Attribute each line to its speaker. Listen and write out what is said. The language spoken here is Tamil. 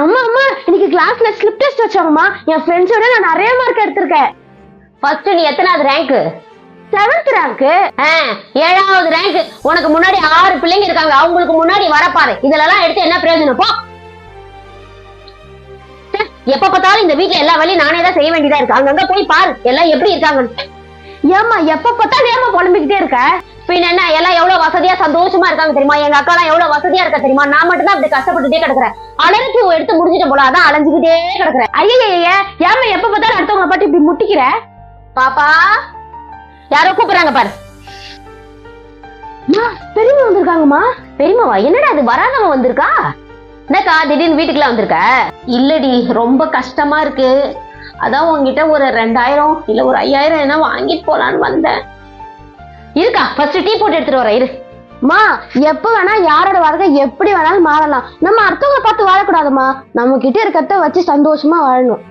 Speaker 1: அம்மா அம்மா இன்னைக்கு கிளாஸ்ல ஸ்லிப் டெஸ்ட் வச்சாங்கம்மா. என் ஃப்ரெண்ட்ஸோட நான் நிறைய மார்க் எடுத்திருக்கேன்.
Speaker 2: ஃபர்ஸ்ட் நீ எத்தனாவது ரேங்க்
Speaker 1: செவன்த் ரேங்க்
Speaker 2: ஏழாவது ரேங்க் உனக்கு முன்னாடி ஆறு பிள்ளைங்க இருக்காங்க. அவங்களுக்கு முன்னாடி வரப்பாரு. இதெல்லாம் எடுத்து என்ன பிரயோஜனம்? போ. எப்ப பார்த்தாலும் இந்த வீட்டுல எல்லா வேலையும் நானே தான் செய்ய வேண்டியதா இருக்கு. அங்கங்க போய் பாரு. எல்லாம் எப்படி இருக்காங்க
Speaker 1: ஏமா எப்ப பார்த்தாலும் ஏமா புலம்பிக்கிட்டே இருக்க?
Speaker 2: பின்ன என்ன எல்லாம் நிம்மதியா சந்தோஷமா இருக்காங்க தெரியுமா? எங்க அக்கா எல்லாம் எவ்வளவு வசதியா இருக்கா தெரியுமா? நான் மட்டும் தான் அப்படி கஷ்டப்பட்டுட்டே கிடக்குறேன். அலர்ஜி எடுத்து முடிஞ்சிட்ட போல அதான் அலைஞ்சுக்கிட்டே கிடக்குறேன்.
Speaker 1: ஐயா ஏமா எப்ப பார்த்தாலும் அடுத்தவங்க பாட்டு இப்படி முட்டிக்கிற?
Speaker 2: பாப்பா யாரோ கூப்பிடுறாங்க பாரு.
Speaker 1: அம்மா, பெரியம்மா வந்திருக்காங்கம்மா.
Speaker 2: பெரியமாவா என்னடா அது வராதவன் வந்திருக்கா? என்னக்கா திடீர்னு வீட்டுக்குலாம் வந்திருக்க? இல்லடி ரொம்ப கஷ்டமா இருக்கு. அதான் உங்ககிட்ட ஒரு ரெண்டாயிரம் இல்ல ஒரு ஐயாயிரம் என்ன வாங்கிட்டு போலான்னு வந்தேன். இருக்கா ஃபர்ஸ்ட் டீ போட்டு எடுத்துட்டு வரேன் இரு.
Speaker 1: மா எப்ப வேணா யாரோட வாழ்க்கை எப்படி வேணாலும் மாறலாம். நம்ம அடுத்தவங்களை பார்த்து வாழக்கூடாதும்மா நம்ம கிட்ட இருக்கிறத வச்சு சந்தோஷமா வாழணும்.